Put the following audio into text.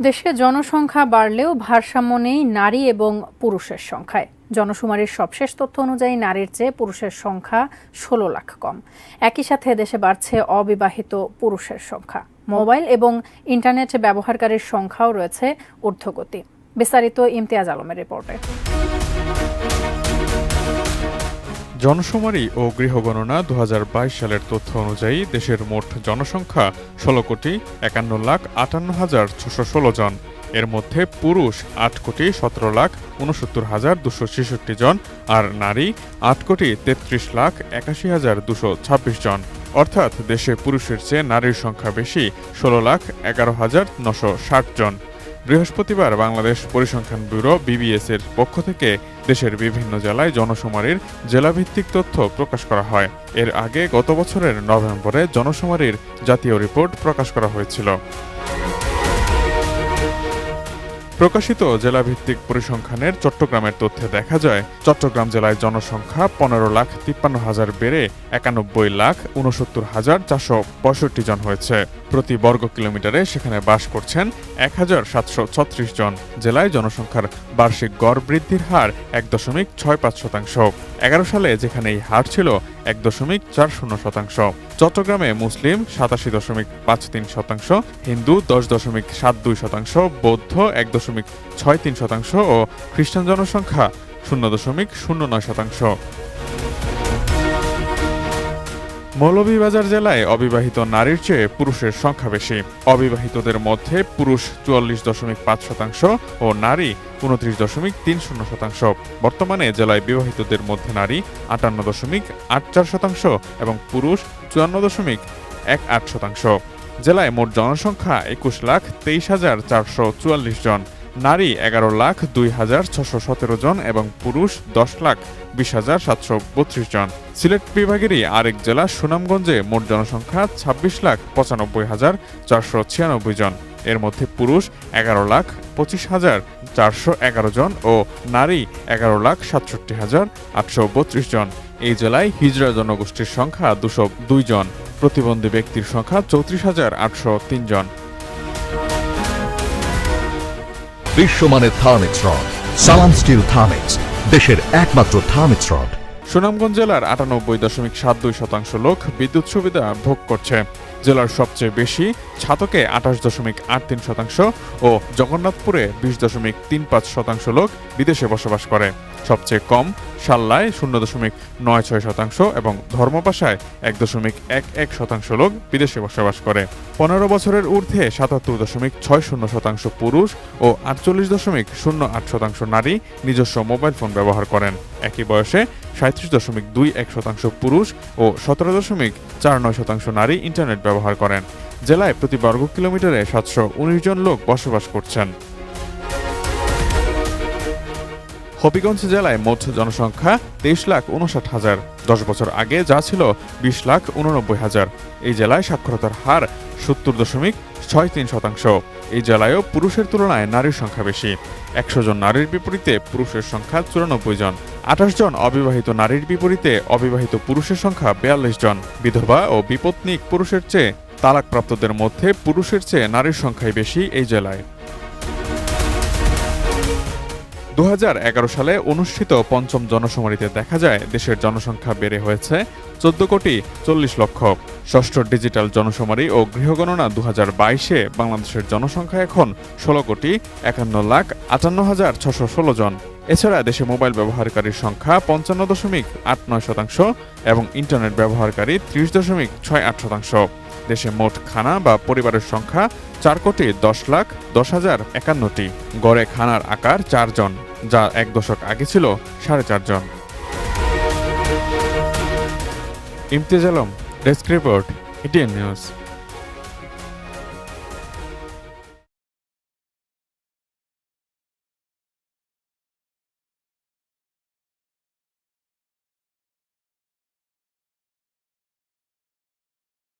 দেশে জনসংখ্যা বাড়লেও ভারসাম্য নেই নারী এবং পুরুষের সংখ্যায়। জনশুমারির সবশেষ তথ্য অনুযায়ী নারীর চেয়ে পুরুষের সংখ্যা ষোলো লাখ কম। একই সাথে দেশে বাড়ছে অবিবাহিত পুরুষের সংখ্যা। মোবাইল এবং ইন্টারনেট ব্যবহারকারীর সংখ্যাও রয়েছে ঊর্ধ্বগতি। বিস্তারিত ইমতিয়াজ আলমের রিপোর্টে। জনশুমারি ও গৃহগণনা দু হাজার বাইশ সালের তথ্য অনুযায়ী দেশের মোট জনসংখ্যা ষোলো কোটি একান্ন লাখ আটান্ন হাজার ছশো ষোলো জন। এর মধ্যে পুরুষ আট কোটি সতেরো লাখ উনসত্তর হাজার দুশো ছেষট্টি জন আর নারী আট কোটি তেত্রিশ লাখ একাশি হাজার দুশো ছাব্বিশ জন। অর্থাৎ দেশে পুরুষের চেয়ে নারীর সংখ্যা বেশি ষোলো লাখ এগারো হাজার নশো ষাট জন। বৃহস্পতিবার বাংলাদেশ পরিসংখ্যান ব্যুরো বিবিএস এর পক্ষ থেকে দেশের বিভিন্ন জেলায় জনশুমারির জেলাভিত্তিক তথ্য প্রকাশ করা হয়। এর আগে গত বছরের নভেম্বরে জনশুমারির জাতীয় রিপোর্ট প্রকাশ করা হয়েছিল। প্রকাশিত জেলাভিত্তিক পরিসংখ্যানের চট্টগ্রামের তথ্যে দেখা যায়, চট্টগ্রাম জেলায় জনসংখ্যা পনেরো লাখ তিপ্পান্ন হাজার বেড়ে একানব্বই লাখ উনসত্তর হাজার চারশো পঁয়ষট্টি জন হয়েছে। প্রতি বর্গ কিলোমিটারে সেখানে বাস করছেন এক হাজার সাতশো ছত্রিশ জন। জেলায় জনসংখ্যার বার্ষিক গড় বৃদ্ধির হার এক দশমিক ছয় পাঁচ শতাংশ। এগারো সালে যেখানে এই হার ছিল এক দশমিক চার শূন্য শতাংশ। চট্টগ্রামে মুসলিম সাতাশি দশমিক পাঁচ তিন শতাংশ, হিন্দু দশ দশমিক সাত দুই শতাংশ, বৌদ্ধ এক দশমিক ছয় তিন শতাংশ ও খ্রিস্টান জনসংখ্যা শূন্য দশমিক শূন্য নয় শতাংশ। মৌলভীবাজার জেলায় অবিবাহিত নারীর চেয়ে পুরুষের সংখ্যা বেশি। অবিবাহিতদের মধ্যে পুরুষ চুয়াল্লিশ দশমিক পাঁচ শতাংশ ও নারী উনত্রিশ দশমিক তিন শূন্য শতাংশ। বর্তমানে জেলায় বিবাহিতদের মধ্যে নারী আটান্ন দশমিক আট চার শতাংশ এবং পুরুষ চুয়ান্ন দশমিক এক আট শতাংশ। জেলায় মোট জনসংখ্যা একুশ লাখ তেইশ হাজার চারশো চুয়াল্লিশ জন। নারী এগারো লাখ দুই হাজার ছশো সতেরো জন এবং পুরুষ দশ লাখ বিশ হাজার সাতশো বত্রিশ জন। সিলেট বিভাগেরই আরেক জেলা সুনামগঞ্জে মোট জনসংখ্যা ছাব্বিশ লাখ পঁচানব্বই হাজার চারশো ছিয়ানব্বই জন। এর মধ্যে পুরুষ এগারো লাখ পঁচিশ হাজার চারশো এগারো জন ও নারী এগারো লাখ সাতষট্টি হাজার আটশো বত্রিশ জন। এই জেলায় হিজড়া জনগোষ্ঠীর সংখ্যা দুশো দুই জন। প্রতিবন্ধী ব্যক্তির সংখ্যা চৌত্রিশ হাজার আটশো তিন জন। বিশ্বমানের Thermex rod, Salam steel Thermex, দেশের একমাত্র থার্মিক্স রড। সুনামগঞ্জ জেলার আটানব্বই দশমিক সাত দুই শতাংশ লোক বিদ্যুৎ সুবিধা ভোগ করছে। জেলার সবচেয়ে বেশি ছাতকে আঠাশ দশমিক আট তিন শতাংশ ও জগন্নাথপুরে বিশ দশমিক তিন পাঁচ শতাংশ লোক বিদেশে বসবাস করে। সবচেয়ে কম, সাল্লায় শূন্য দশমিক নয় ছয় শতাংশ এবং ধর্মপাশায় এক দশমিক এক এক শতাংশ লোক বিদেশে বসবাস করে। পনেরো বছরের ঊর্ধ্বে সাতাত্তর দশমিক ছয় শূন্য শতাংশ পুরুষ ও আটচল্লিশ দশমিক শূন্য আট শতাংশ নারী নিজস্ব মোবাইল ফোন ব্যবহার করেন। একই বয়সে সাঁত্রিশ দশমিক দুই এক শতাংশ পুরুষ ও সতেরো দশমিক চার নয় শতাংশ নারী ইন্টারনেট ব্যবহার করেন। জেলায় প্রতি বর্গ কিলোমিটারে সাতশো উনিশ জন লোক বসবাস করছেন। হবিগঞ্জ জেলায় মোট জনসংখ্যা তেইশ লাখ উনষাট হাজার। দশ বছর আগে যা ছিল বিশ লাখ উননব্বই হাজার। এই জেলায় সাক্ষরতার হার সত্তর দশমিক ছয় তিন শতাংশ। এই জেলায়ও পুরুষের তুলনায় নারীর সংখ্যা বেশি। একশো জন নারীর বিপরীতে পুরুষের সংখ্যা চুরানব্বই জন। আঠাশ জন অবিবাহিত নারীর বিপরীতে অবিবাহিত পুরুষের সংখ্যা বিয়াল্লিশ জন। বিধবা ও বিপত্নিক পুরুষের চেয়ে তালাকপ্রাপ্তদের মধ্যে পুরুষের চেয়ে নারীর সংখ্যাই বেশি এই জেলায়। দু হাজার এগারো সালে অনুষ্ঠিত পঞ্চম জনশুমারিতে দেখা যায়, দেশের জনসংখ্যা বেড়ে হয়েছে চোদ্দ কোটি চল্লিশ লক্ষ। ষষ্ঠ ডিজিটাল জনশুমারি ও গৃহগণনা দু হাজার বাইশে বাংলাদেশের জনসংখ্যা এখন ষোলো কোটি একান্ন লাখ আটান্ন হাজার ছশো ষোলো জন। এছাড়া দেশে মোবাইল ব্যবহারকারীর সংখ্যা পঞ্চান্ন দশমিক আট নয় শতাংশ এবং ইন্টারনেট ব্যবহারকারী ত্রিশ দশমিক ছয় আট শতাংশ। দেশে মোট খানা বা পরিবারের সংখ্যা চার কোটি দশ লাখ দশ হাজার একান্নটি। গড়ে খানার আকার চারজন যা এক দশক আগে ছিল সাড়ে চারজন Imtiaz Alam desk report ETN news.